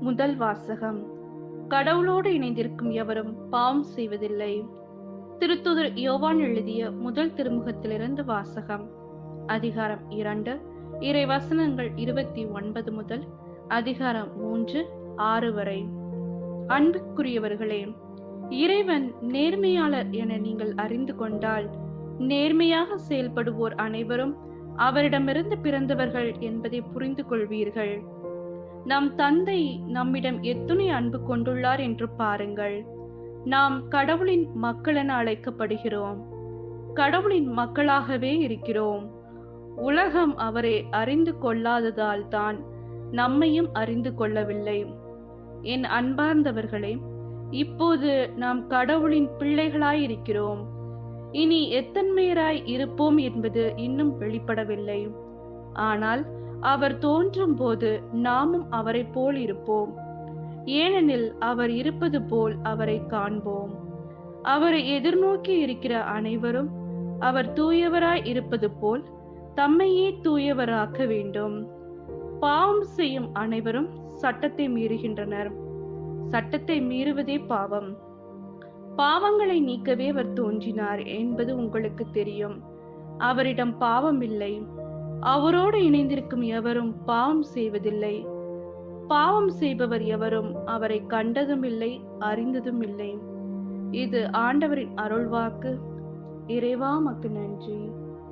முதல் வாசகம். கடவுளோடு இணைந்திருக்கும் எவரும் பாவம் செய்வதில்லை. திருத்துதர் யோவான் எழுதிய முதல் திருமுகத்திலிருந்து வாசகம். அதிகாரம் இரண்டு இறை வசனங்கள் இருபத்தி ஒன்பது முதல் அதிகாரம் மூன்று ஆறு வரை. அன்புக்குரியவர்களே இறைவன் நேர்மையாளர் என நீங்கள் அறிந்து கொண்டால் நேர்மையாக செயல்படுவோர் அனைவரும் அவரிடமிருந்து பிறந்தவர்கள் என்பதை புரிந்து கொள்வீர்கள். நம் தந்தை நம்மிடம் எத்துணை அன்பு கொண்டுள்ளார் என்று பாருங்கள். நாம் கடவுளின் மக்கள் என அழைக்கப்படுகிறோம். கடவுளின் மக்களாகவே இருக்கிறோம். உலகம் அவரை அறிந்து கொள்ளாததால் தான் நம்மையும் அறிந்து கொள்ளவில்லை. என் அன்பார்ந்தவர்களே இப்போது நாம் கடவுளின் பிள்ளைகளாய் இருக்கிறோம் இனி எத்தன்மையராய் இருப்போம் என்பது இன்னும் வெளிப்படவில்லை. ஆனால் அவர் தோன்றும் போது நாமும் அவரை போல் இருப்போம். ஏனெனில் அவர் இருப்பது போல் அவரை காண்போம். அவரை எதிர்நோக்கி இருக்கிற அனைவரும் அவர் தூயவராய் இருப்பது போல் தம்மையே தூயவராக்க வேண்டும். பாவம் செய்யும் அனைவரும் சட்டத்தை மீறுகின்றனர். சட்டத்தை மீறுவதே பாவம். பாவங்களை நீக்கவே அவர் தோன்றினார் என்பது உங்களுக்கு தெரியும். அவரிடம் பாவம் இல்லை. அவரோடு இணைந்திருக்கும் எவரும் பாவம் செய்வதில்லை. பாவம் செய்பவர் எவரும் அவரை கண்டதும் இல்லை அறிந்ததும் இல்லை. இது ஆண்டவரின் அருள்வாக்கு. இறைவா மக்கு நன்றி.